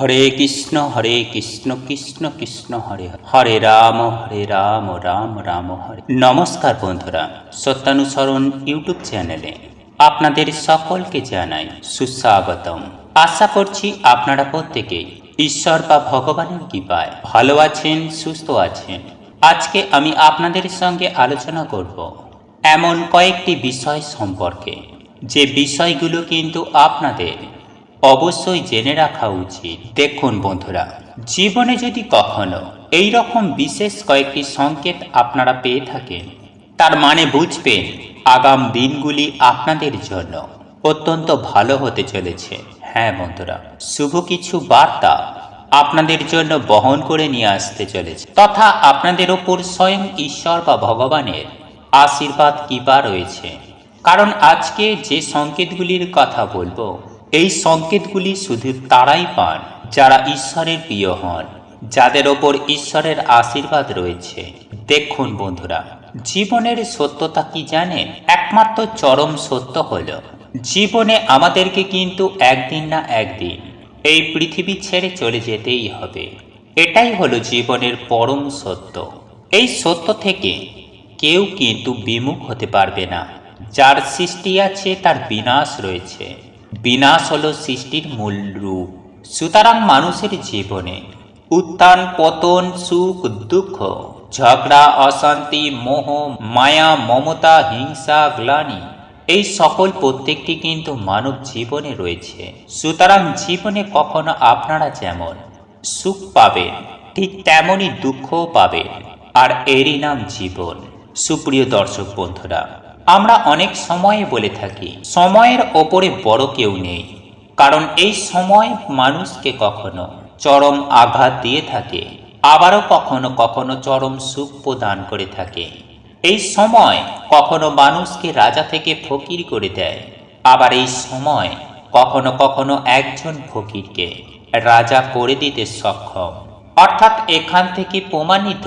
হরে কৃষ্ণ হরে কৃষ্ণ কৃষ্ণ কৃষ্ণ, হরে হরে। রাম হরে রাম রাম রাম, হরে। নমস্কার বন্ধুরা, সত্যানুসরণ ইউটিউব চ্যানেলে আপনাদের সকলকে জানাই সুস্বাগতম। আশা করছি আপনারা প্রত্যেকেই ঈশ্বর বা ভগবানের কৃপায় ভালো আছেন, সুস্থ আছেন। আজকে আমি আপনাদের সঙ্গে আলোচনা করব এমন কয়েকটি বিষয় সম্পর্কে। যে বিষয়গুলো কিন্তু আপনাদের অবশ্যই জেনে রাখা উচিত। দেখুন বন্ধুরা, জীবনে যদি কখনো এই রকম বিশেষ কয়েকটি সংকেত আপনারা পেয়ে থাকেন, তার মানে বুঝবেন আগাম দিনগুলি আপনাদের জন্য অত্যন্ত ভালো হতে চলেছে। হ্যাঁ বন্ধুরা, শুভ কিছু বার্তা আপনাদের জন্য বহন করে নিয়ে আসতে চলেছে। তথা আপনাদের ওপর স্বয়ং ঈশ্বর বা ভগবানের আশীর্বাদ, কৃপা রয়েছে। কারণ আজকে যে সংকেতগুলির কথা বলব এই সংকেতগুলি শুধু তারাই পান যারা ঈশ্বরের প্রিয় হন, যাদের ওপর ঈশ্বরের আশীর্বাদ রয়েছে। দেখুন বন্ধুরা, জীবনের সত্যতা কি জানেন? একমাত্র চরম সত্য হল, জীবনে আমাদেরকে কিন্তু একদিন না একদিন এই পৃথিবী ছেড়ে চলে যেতেই হবে। এটাই হলো জীবনের পরম সত্য। এই সত্য থেকে কেউ কিন্তু বিমুখ হতে পারবে না। যার সৃষ্টি আছে, তার বিনাশ রয়েছে। বিনাশ হলো সৃষ্টির মূল রূপ। সুতরাং মানুষের জীবনে উত্থান, পতন, সুখ, দুঃখ, ঝগড়া, অশান্তি, মোহ, মায়া, মমতা, হিংসা, গ্লানি, এই সকল প্রত্যেকটি কিন্তু মানব জীবনে রয়েছে। সুতরাং জীবনে কখনো আপনারা যেমন সুখ পাবেন, ঠিক তেমনই দুঃখও পাবেন। আর এরই নাম জীবন। সুপ্রিয় দর্শক বন্ধুরা আমরা অনেক সময়ে বলে থাকি, সময়ের ওপরে বড় কেউ নেই। কারণ এই সময় মানুষকে কখনো চরম আঘাত দিয়ে থাকে, আবারও কখনো কখনো চরম সুখ প্রদান করে থাকে। এই সময় কখনো মানুষকে রাজা থেকে ফকির করে দেয়, আবার এই সময় কখনো কখনো একজন ফকিরকে রাজা করে দিতে সক্ষম। অর্থাৎ এখান থেকে প্রমাণিত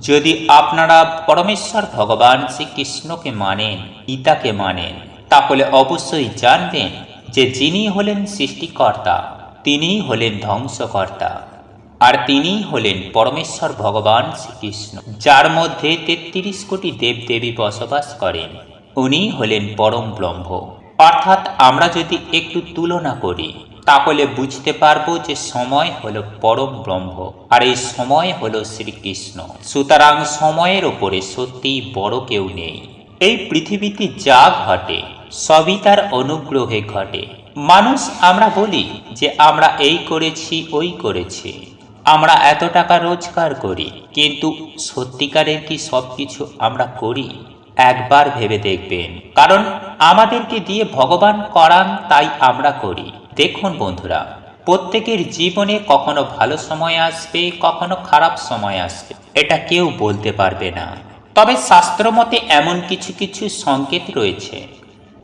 যদি আপনারা পরমেশ্বর ভগবান শ্রীকৃষ্ণকে মানেন গীতাকে মানেন, তাহলে অবশ্যই জানবেন যে যিনি হলেন সৃষ্টিকর্তা, তিনিই হলেন ধ্বংসকর্তা, আর তিনিই হলেন পরমেশ্বর ভগবান শ্রীকৃষ্ণ, যার মধ্যে তেত্রিশ কোটি দেবদেবী বসবাস করেন, উনিই হলেন পরম ব্রহ্ম। অর্থাৎ আমরা যদি একটু তুলনা করি তাহলে বুঝতে পারব যে সময় হলো পরম ব্রহ্ম, আর এই সময় হলো শ্রীকৃষ্ণ। সুতরাং সময়ের ওপরে সত্যিই বড় কেউ নেই। এই পৃথিবীতে যা ঘটে, সবই তার অনুগ্রহে ঘটে। মানুষ আমরা বলি যে আমরা এই করেছি, ওই করেছি। আমরা এত টাকা রোজগার করি, কিন্তু সত্যিকারের কি সব কিছু আমরা করি? একবার ভেবে দেখবেন। কারণ আমাদেরকে দিয়ে ভগবান করান তাই আমরা করি। দেখুন বন্ধুরা, প্রত্যেকের জীবনে কখনো ভালো সময় আসবে, কখনো খারাপ সময় আসবে। এটা কেউ বলতে পারবে না। তবে শাস্ত্রমতে এমন কিছু কিছু সংকেত রয়েছে।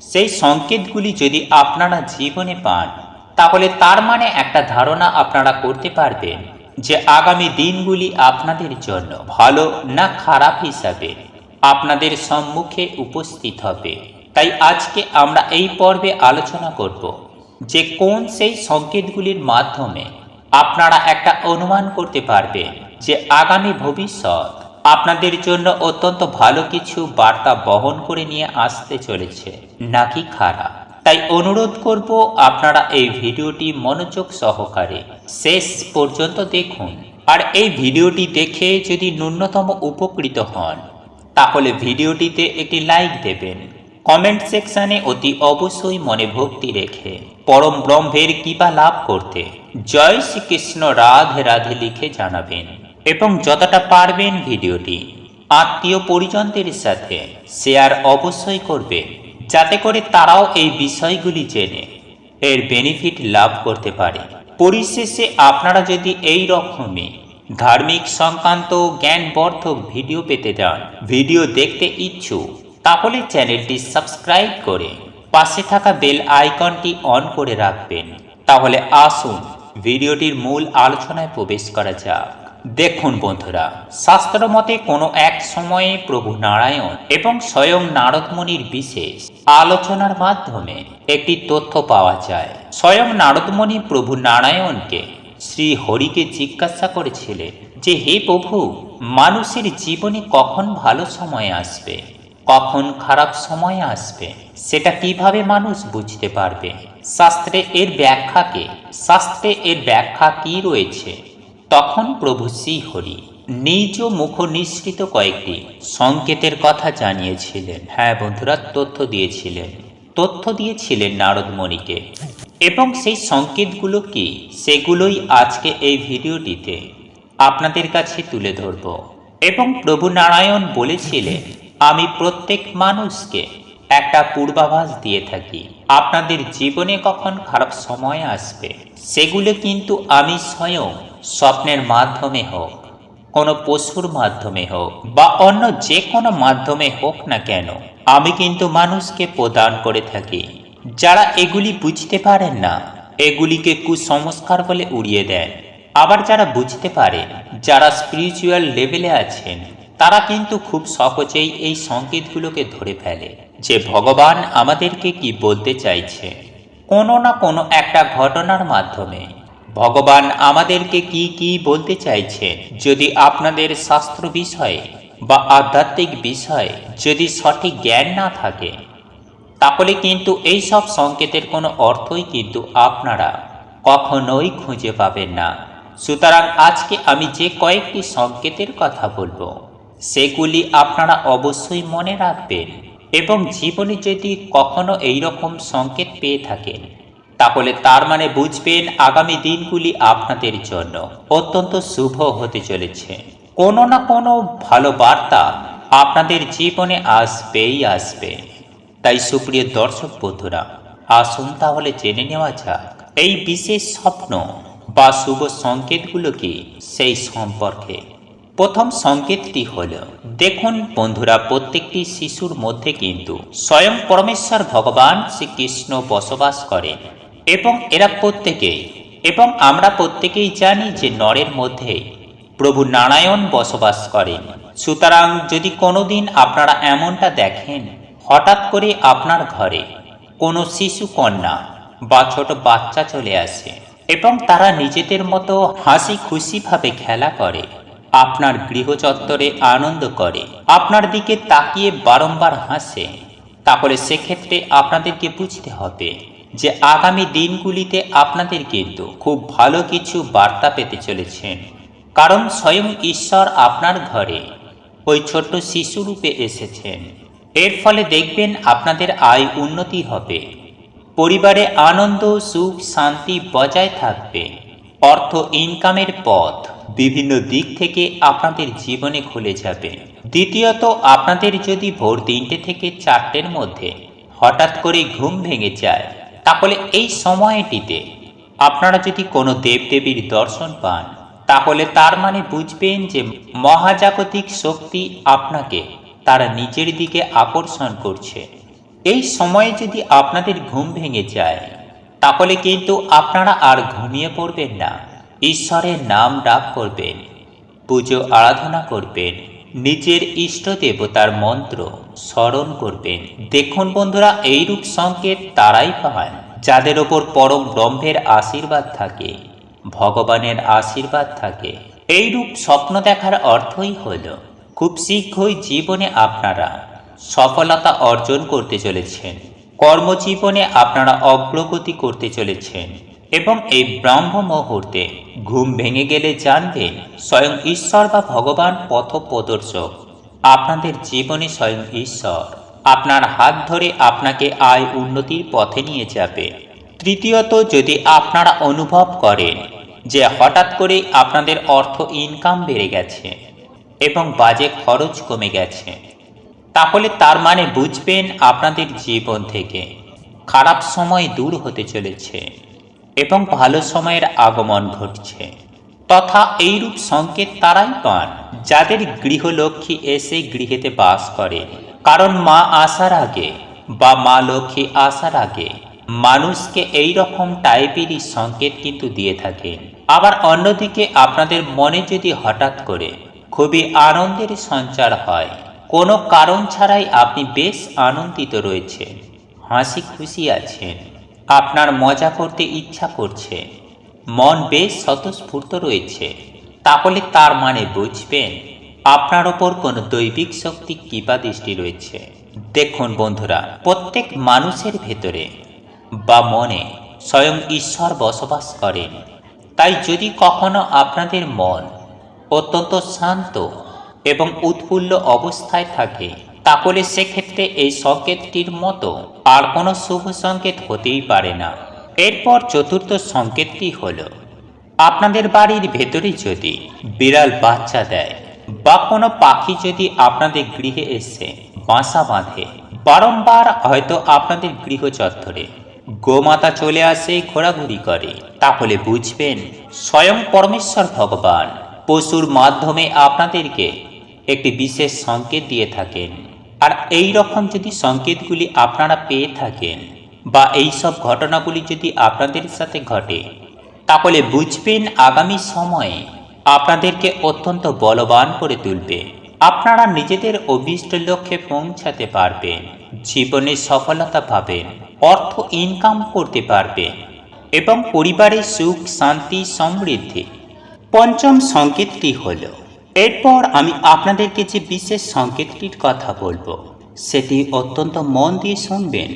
সেই সংকেতগুলি যদি আপনারা জীবনে পান, তাহলে তার মানে একটা ধারণা আপনারা করতে পারবেন যে আগামী দিনগুলি আপনাদের জন্য ভালো না খারাপ হিসাবে। আপনাদের সম্মুখে উপস্থিত হবে। তাই আজকে আমরা এই পর্বে আলোচনা করব যে কোন সেই সংকেতগুলির মাধ্যমে আপনারা একটা অনুমান করতে পারবেন যে আগামী ভবিষ্যৎ আপনাদের জন্য অত্যন্ত ভালো কিছু বার্তা বহন করে নিয়ে আসতে চলেছে, নাকি খারাপ? তাই অনুরোধ করব আপনারা এই ভিডিওটি মনোযোগ সহকারে শেষ পর্যন্ত দেখুন। আর এই ভিডিওটি দেখে যদি ন্যূনতম উপকৃত হন তাহলে ভিডিওটিতে একটি লাইক দেবেন। কমেন্ট সেকশানে অতি অবশ্যই মনে ভক্তি রেখে পরম ব্রহ্মের কৃপা লাভ করতে জয় শ্রীকৃষ্ণ রাধে রাধে লিখে জানাবেন এবং যতটা পারবেন ভিডিওটি আত্মীয় পরিজনদের সাথে শেয়ার অবশ্যই করবেন, যাতে করে তারাও এই বিষয়গুলি জেনে এর বেনিফিট লাভ করতে পারে। পরিশেষে আপনারা যদি এই রকমই ধার্মিক সংক্রান্ত জ্ঞানবর্ধক ভিডিও পেতে চান। ভিডিও দেখতে ইচ্ছুক, তাহলে চ্যানেলটি সাবস্ক্রাইব করে পাশে থাকা বেল আইকনটি অন করে রাখবেন। তাহলে আসুন, ভিডিওটির মূল আলোচনায় প্রবেশ করা যাক। দেখুন বন্ধুরা, শাস্ত্র মতে কোনো এক সময়ে প্রভু নারায়ণ এবং স্বয়ং নারদমণির বিশেষ আলোচনার মাধ্যমে একটি তথ্য পাওয়া যায়। স্বয়ং নারদমণি প্রভু নারায়ণকে শ্রী হরিকে জিজ্ঞাসা করেছিলেন যে, হে প্রভু, মানুষের জীবনে কখন ভালো সময় আসবে? কখন খারাপ সময় আসবে? সেটা কীভাবে মানুষ বুঝতে পারবে? শাস্ত্রে এর ব্যাখ্যাকে শাস্ত্রে এর ব্যাখ্যা কি রয়েছে? তখন প্রভু শ্রীহরি নিজ মুখ নিঃসৃত কয়েকটি সংকেতের কথা জানিয়েছিলেন। হ্যাঁ বন্ধুরা, তথ্য দিয়েছিলেন। তথ্য দিয়েছিলেন নারদমণিকে এবং সেই সংকেতগুলো কি, সেগুলোই আজকে এই ভিডিওটিতে আপনাদের কাছে তুলে ধরব। এবং প্রভু নারায়ণ বলেছিলেন, আমি প্রত্যেক মানুষকে একটা পূর্বাভাস দিয়ে থাকি। আপনাদের জীবনে কখন খারাপ সময় আসবে, সেগুলো কিন্তু আমি স্বয়ং স্বপ্নের মাধ্যমে হোক, কোনো পশুর মাধ্যমে হোক, বা অন্য যে কোনো মাধ্যমে হোক না কেন, আমি কিন্তু মানুষকে প্রদান করে থাকি। যারা এগুলি বুঝতে পারেন না, এগুলিকে কুসংস্কার বলে উড়িয়ে দেন। আবার যারা বুঝতে পারে, যারা স্পিরিচুয়াল লেভেলে আছেন, তারা কিন্তু খুব সহজেই এই সংকেতগুলোকে ধরে ফেলে যে ভগবান আমাদেরকে কি বলতে চাইছে। কোনো না কোনো একটা ঘটনার মাধ্যমে ভগবান আমাদেরকে কি কি বলতে চাইছে যদি আপনাদের শাস্ত্র বিষয়ে বা আধ্যাত্মিক বিষয়ে যদি সঠিক জ্ঞান না থাকে তাহলে কিন্তু এই সব সংকেতের কোনো অর্থই কিন্তু আপনারা কখনোই খুঁজে পাবেন না। সুতরাং আজকে আমি যে কয়েকটি সংকেতের কথা বলব, সেগুলি আপনারা অবশ্যই মনে রাখবেন এবং জীবনে যদি কখনো এই রকম সংকেত পেয়ে থাকেন, তাহলে তার মানে বুঝবেন আগামী দিনগুলি আপনাদের জন্য অত্যন্ত শুভ হতে চলেছে। কোনো না কোনো ভালো বার্তা আপনাদের জীবনে আসবেই আসবে। তাই সুপ্রিয় দর্শক বন্ধুরা, আসুন তাহলে জেনে নেওয়া যাক এই বিশেষ স্বপ্ন বা শুভ সংকেতগুলো কি সেই সম্পর্কে। প্রথম সংকেতটি হল, দেখুন বন্ধুরা, প্রত্যেকটি শিশুর মধ্যে কিন্তু স্বয়ং পরমেশ্বর ভগবান শ্রীকৃষ্ণ বসবাস করেন এবং এরা প্রত্যেকেই, এবং আমরা প্রত্যেকেই জানি যে নরের মধ্যে প্রভু নারায়ণ বসবাস করেন। সুতরাং যদি কোনোদিন আপনারা এমনটা দেখেন হঠাৎ করে আপনার ঘরে কোনো শিশু কন্যা বা ছোট বাচ্চা চলে আসে এবং তারা নিজেদের মতো হাসি খুশিভাবে খেলা করে, আপনার গৃহচত্বরে আনন্দ করে, আপনার দিকে তাকিয়ে বারংবার হাসে। তাহলে সেক্ষেত্রে আপনাদেরকে বুঝতে হবে যে আগামী দিনগুলিতে আপনাদের কিন্তু খুব ভালো কিছু বার্তা পেতে চলেছেন। কারণ স্বয়ং ঈশ্বর আপনার ঘরে ওই ছোট্ট শিশুরূপে এসেছেন। এর ফলে দেখবেন আপনাদের আয় উন্নতি হবে। পরিবারে আনন্দ, সুখ, শান্তি বজায় থাকবে। অর্থ ইনকামের পথ বিভিন্ন দিক থেকে আপনাদের জীবনে খুলে যাবে। দ্বিতীয়ত, আপনাদের যদি ভোর তিনটে থেকে চারটের মধ্যে হঠাৎ করে ঘুম ভেঙে যায়, তাহলে এই সময়টিতে আপনারা যদি কোনো দেবদেবীর দর্শন পান, তাহলে তার মানে বুঝবেন যে মহাজাগতিক শক্তি আপনাকে তারা নিজের দিকে আকর্ষণ করছে। এই সময়ে যদি আপনাদের ঘুম ভেঙে যায়, তাহলে কিন্তু আপনারা আর ঘুমিয়ে পড়বেন না। ঈশ্বরের নাম ডাক করবেন, পুজো আরাধনা করবেন, নিজের ইষ্ট দেবতার মন্ত্র স্মরণ করবেন। দেখুন বন্ধুরা, এইরূপ সংকেত তারাই পান, যাদের ওপর পরম ব্রহ্মের আশীর্বাদ থাকে, ভগবানের আশীর্বাদ থাকে। এইরূপ স্বপ্ন দেখার অর্থই হল খুব শীঘ্রই জীবনে আপনারা সফলতা অর্জন করতে চলেছেন। কর্মজীবনে আপনারা অগ্রগতি করতে চলেছেন এবং এই ব্রহ্ম মুহূর্তে ঘুম ভেঙে গেলে জানবেন স্বয়ং ঈশ্বর বা ভগবান পথ প্রদর্শক। আপনাদের জীবনে স্বয়ং ঈশ্বর আপনার হাত ধরে আপনাকে আয় উন্নতির পথে নিয়ে যাবে। তৃতীয়ত, যদি আপনারা অনুভব করেন যে হঠাৎ করে আপনাদের অর্থ ইনকাম বেড়ে গেছে এবং বাজে খরচ কমে গেছে। তাহলে তার মানে বুঝবেন আপনাদের জীবন থেকে খারাপ সময় দূর হতে চলেছে এবং ভালো সময়ের আগমন ঘটছে। তথা এইরূপ সংকেত তারাই পান, যাদের গৃহলক্ষ্মী এসে গৃহেতে বাস করে। কারণ মা আসার আগে বা মা লক্ষ্মী আসার আগে মানুষকে এই রকম টাইপেরই সংকেত কিন্তু দিয়ে থাকেন। আবার অন্যদিকে আপনাদের মনে যদি হঠাৎ করে খুবই আনন্দের সঞ্চার হয়। কোনো কারণ ছাড়াই আপনি বেশ আনন্দিত রয়েছেন। হাসি খুশি আছেন। আপনার মজা করতে ইচ্ছা করছে। মন বেশ স্বতঃস্ফূর্ত রয়েছে। তাহলে তার মানে বুঝবেন, আপনার ওপর কোনো দৈবিক শক্তি কৃপা দৃষ্টি রয়েছে। দেখুন বন্ধুরা, প্রত্যেক মানুষের ভেতরে বা মনে স্বয়ং ঈশ্বর বসবাস করেন। তাই যদি কখনো আপনাদের মন অত্যন্ত শান্ত এবং উৎফুল্ল অবস্থায় থাকে। তাহলে সেক্ষেত্রে এই সংকেতটির মতো আর কোনো শুভ সংকেত হতেই পারে না। এরপর চতুর্থ সংকেতটি হল, আপনাদের বাড়ির ভেতরে যদি বিড়াল বাচ্চা দেয় বা কোনো পাখি যদি আপনাদের গৃহে এসে বাসা বাঁধে, বারংবার হয়তো আপনাদের গৃহ চত্বরে গোমাতা চলে আসে, ঘোরাঘুরি করে। তাহলে বুঝবেন, স্বয়ং পরমেশ্বর ভগবান পশুর মাধ্যমে আপনাদেরকে একটি বিশেষ সংকেত দিয়ে থাকেন। আর এই রকম যদি সংকেতগুলি আপনারা পেয়ে থাকেন বা এই সব ঘটনাগুলি যদি আপনাদের সাথে ঘটে, তাহলে বুঝবেন আগামী সময়ে আপনাদেরকে অত্যন্ত বলবান করে তুলবে। আপনারা নিজেদের অভিষ্ট লক্ষ্যে পৌঁছাতে পারবেন, জীবনে সফলতা পাবেন, অর্থ ইনকাম করতে পারবেন এবং পরিবারের সুখ, শান্তি, সমৃদ্ধি পঞ্চম সংকেতটি হল, এরপর আমি আপনাদেরকে যে বিশেষ সংকেতটির কথা বলব, সেটি অত্যন্ত মন দিয়ে শুনবেন।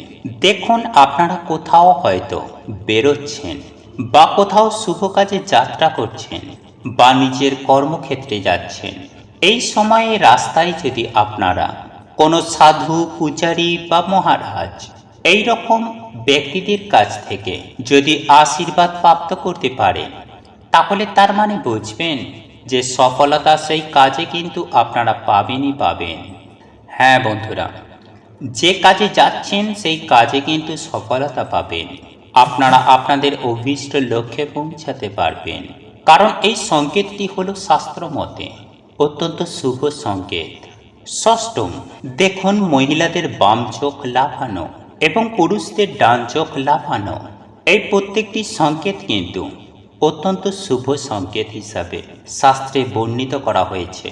দেখুন আপনারা কোথাও হয়তো বেরোচ্ছেন বা কোথাও শুভ কাজে যাত্রা করছেন বা নিজের কর্মক্ষেত্রে যাচ্ছেন। এই সময়ে রাস্তায় যদি আপনারা কোনো সাধু, পূজারী বা মহারাজ এই রকম ব্যক্তিদের কাছ থেকে যদি আশীর্বাদ প্রাপ্ত করতে পারেন তাহলে তার মানে বুঝবেন যে সফলতা সেই কাজে কিন্তু আপনারা পাবেনই পাবেন। হ্যাঁ বন্ধুরা, যে কাজে যাচ্ছেন সেই কাজে কিন্তু সফলতা পাবেন। আপনারা আপনাদের অভীষ্ট লক্ষ্যে পৌঁছাতে পারবেন। কারণ এই সংকেতটি হলো শাস্ত্র মতে, অত্যন্ত শুভ সংকেত। ষষ্ঠম, দেখুন মহিলাদের বাম চোখ লাফানো এবং পুরুষদের ডান চোখ লাফানো। এই প্রত্যেকটি সংকেত কিন্তু অত্যন্ত শুভ সংকেত হিসাবে শাস্ত্রে বর্ণিত করা হয়েছে।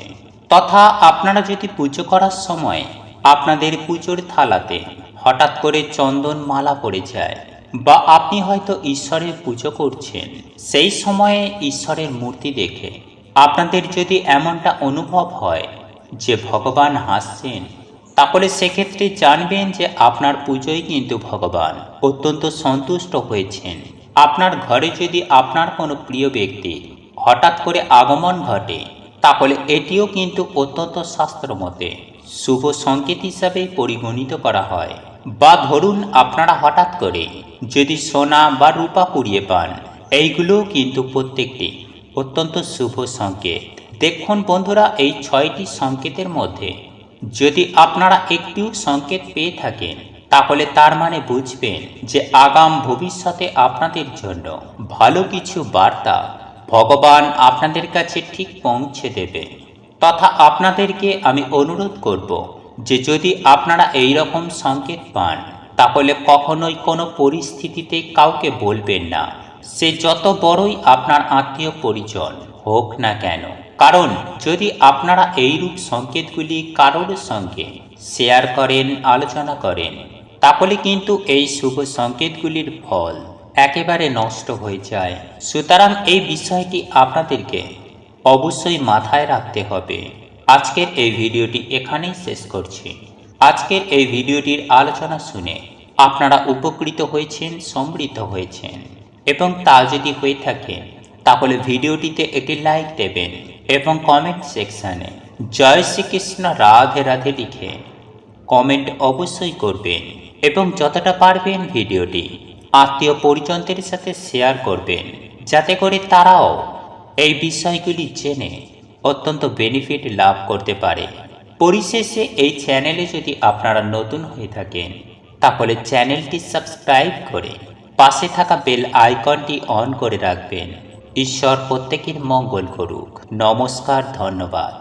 তথা আপনারা যদি পুজো করার সময় আপনাদের পুজোর থালাতে হঠাৎ করে চন্দন মালা পড়ে যায় বা আপনি হয়তো ঈশ্বরের পুজো করছেন, সেই সময়ে ঈশ্বরের মূর্তি দেখে আপনাদের যদি এমনটা অনুভব হয় যে ভগবান হাসছেন, তাহলে সেক্ষেত্রে জানবেন যে আপনার পুজোয় কিন্তু ভগবান অত্যন্ত সন্তুষ্ট হয়েছেন। আপনার ঘরে যদি আপনার কোনো প্রিয় ব্যক্তি হঠাৎ করে আগমন ঘটে, তাহলে এটিও কিন্তু অত্যন্ত শাস্ত্রমতে শুভ সংকেত হিসাবে পরিগণিত করা হয়। বা ধরুন আপনারা হঠাৎ করে যদি সোনা বা রূপা কুড়িয়ে পান, এইগুলোও কিন্তু প্রত্যেকটি অত্যন্ত শুভ সংকেত। দেখুন বন্ধুরা, এই ছয়টি সংকেতের মধ্যে যদি আপনারা একটিও সংকেত পেয়ে থাকেন তাহলে তার মানে বুঝবেন যে আগাম ভবিষ্যতে আপনাদের জন্য ভালো কিছু বার্তা ভগবান আপনাদের কাছে ঠিক পৌঁছে দেবে। তথা আপনাদেরকে আমি অনুরোধ করব যে যদি আপনারা এই রকম সংকেত পান, তাহলে কখনোই কোনো পরিস্থিতিতে কাউকে বলবেন না। সে যত বড়ই আপনার আত্মীয় পরিজন হোক না কেন। কারণ যদি আপনারা এইরূপ সংকেতগুলি কারোর সঙ্গে শেয়ার করেন, আলোচনা করেন তাহলে কিন্তু এই শুভ সংকেতগুলির ফল একেবারে নষ্ট হয়ে যায়। সুতরাং এই বিষয়টি আপনাদেরকে অবশ্যই মাথায় রাখতে হবে। আজকের এই ভিডিওটি এখানেই শেষ করছি। আজকের এই ভিডিওটির আলোচনা শুনে আপনারা উপকৃত হয়েছেন, সমৃদ্ধ হয়েছেন এবং তা যদি হয়ে থাকে, তাহলে ভিডিওটিতে একটি লাইক দেবেন এবং কমেন্ট সেকশানে জয় শ্রীকৃষ্ণ রাধে রাধে লিখে কমেন্ট অবশ্যই করবেন। এবং যতটা পারবেন ভিডিওটি আত্মীয় পরিজনদের সাথে শেয়ার করবেন, যাতে করে তারাও এই বিষয়গুলি জেনে অত্যন্ত বেনিফিট লাভ করতে পারে। পরিশেষে এই চ্যানেলে যদি আপনারা নতুন হয়ে থাকেন, তাহলে চ্যানেলটি সাবস্ক্রাইব করে পাশে থাকা বেল আইকনটি অন করে রাখবেন। ঈশ্বর প্রত্যেকের মঙ্গল করুক। নমস্কার, ধন্যবাদ।